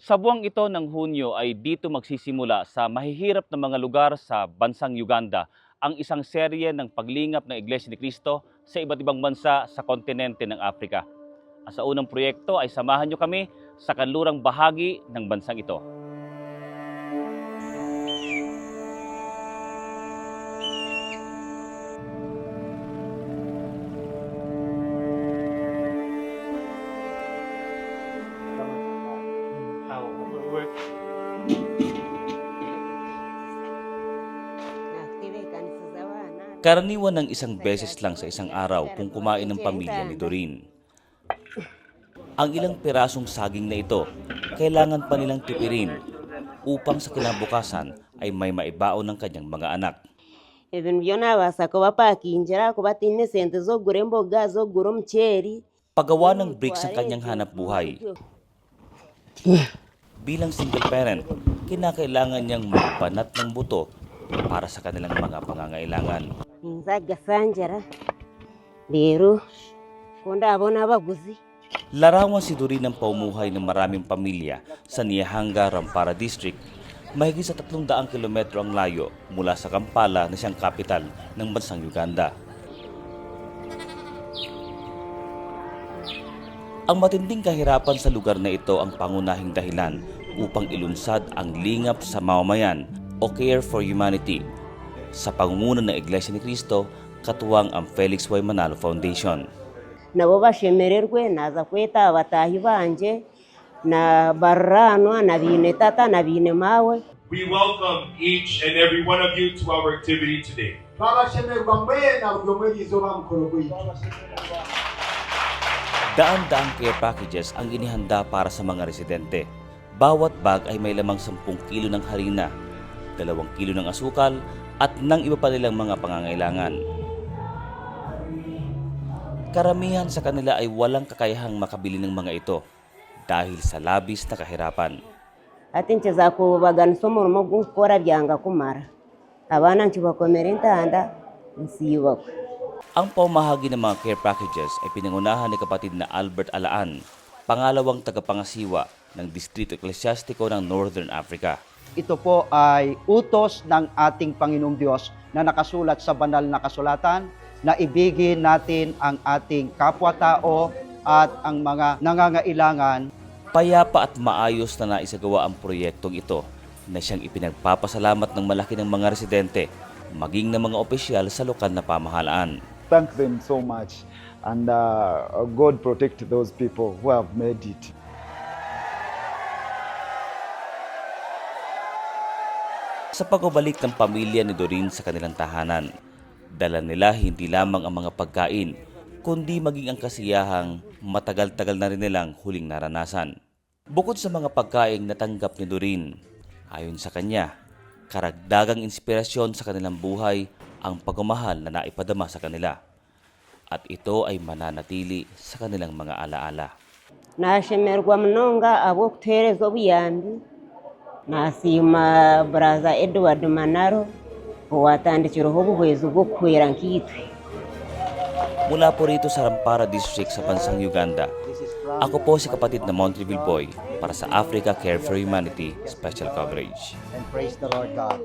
Sa buwang ito ng Hunyo ay dito magsisimula sa mahihirap na mga lugar sa bansang Uganda ang isang serye ng paglingap ng Iglesia ni Cristo sa iba't ibang bansa sa kontinente ng Afrika. Sa unang proyekto ay samahan nyo kami sa kanlurang bahagi ng bansang ito. Karaniwan ng isang beses lang sa isang araw kung kumain ng pamilya ni Doreen. Ang ilang pirasong saging na ito, kailangan pa nilang tipirin upang sa kinabukasan ay may maibaon ng kanyang mga anak. ebintu byona abaasa kubapakingira kuba tiine sente z'okugura emboga z'okugura omuceeri Paggawa ng bricks ang kanyang hanap buhay. Bilang single parent, kinakailangan niyang magbanat ng buto para sa kanilang mga pangangailangan. ninza gasanjara leero kundaabona abaguzi Larawan si Doreen ng paumuhay ng maraming pamilya sa Niahanga, Rampara District. Mahigit sa 300 kilometro ang layo mula sa Kampala na siyang kapital ng bansang Uganda. Ang matinding kahirapan sa lugar na ito ang pangunahing dahilan upang ilunsad ang lingap sa mamamayan o Care for Humanity sa pangunguna ng Iglesia ni Cristo katuwang ang Felix Y. Manalo Foundation. nabo bashemererwe naza kweta abataahi banje na barranwa na biine tata na biine maawe We welcome each and every one of you to our activity today. twabashemerwa mbwena buli omwe lizoba mukolo gwaitu Daan-daang care packages ang inihanda para sa mga residente. Bawat bag ay may lamang 10 kilo ng harina, 2 kilo ng asukal, at ng iba pa nilang mga pangangailangan. Karamihan sa kanila ay walang kakayahang makabili ng mga ito dahil sa labis na kahirapan. ati ncheza kubaganisa omurimo gukukora byanga kumara abaana nchibakomera entanda nsiibakwe Ang pamahagi ng mga care packages ay pinangunahan ni kapatid na Albert Alaan, pangalawang tagapangasiwa ng Distrito Eklesyastiko ng Northern Africa. Ito po ay utos ng ating Panginoong Diyos na nakasulat sa banal na kasulatan na ibigin natin ang ating kapwa-tao at ang mga nangangailangan Payapa at maayos na naisagawa ang proyektong ito na siyang ipinagpapasalamat ng malaki ng mga residente, maging ng mga opisyal sa lokal na pamahalaan. thank them so much and uh, God protect those people who have made it. Sa pagbabalik ng pamilya ni Doreen sa kanilang tahanan, dala nila hindi lamang ang mga pagkain, kundi maging ang kasiyahang matagal-tagal na rin nilang huling naranasan. Bukod sa mga pagkain natanggap ni Doreen, ayon sa kanya, karagdagang inspirasyon sa kanilang buhay ang pagmamahal na naipadama sa kanila. At ito ay mananatili sa kanilang mga alaala. nashemerwa munonga ab'okutuheereza obuyambi nasiima buraza edward manaro owatandikireho obuhwezi bw'okuhwera nk'itwe Mula po rito sa Rampara District sa bansang Uganda, ako po si kapatid na Montreville Boy para sa Africa Care for Humanity Special Coverage. and praise the Lord God.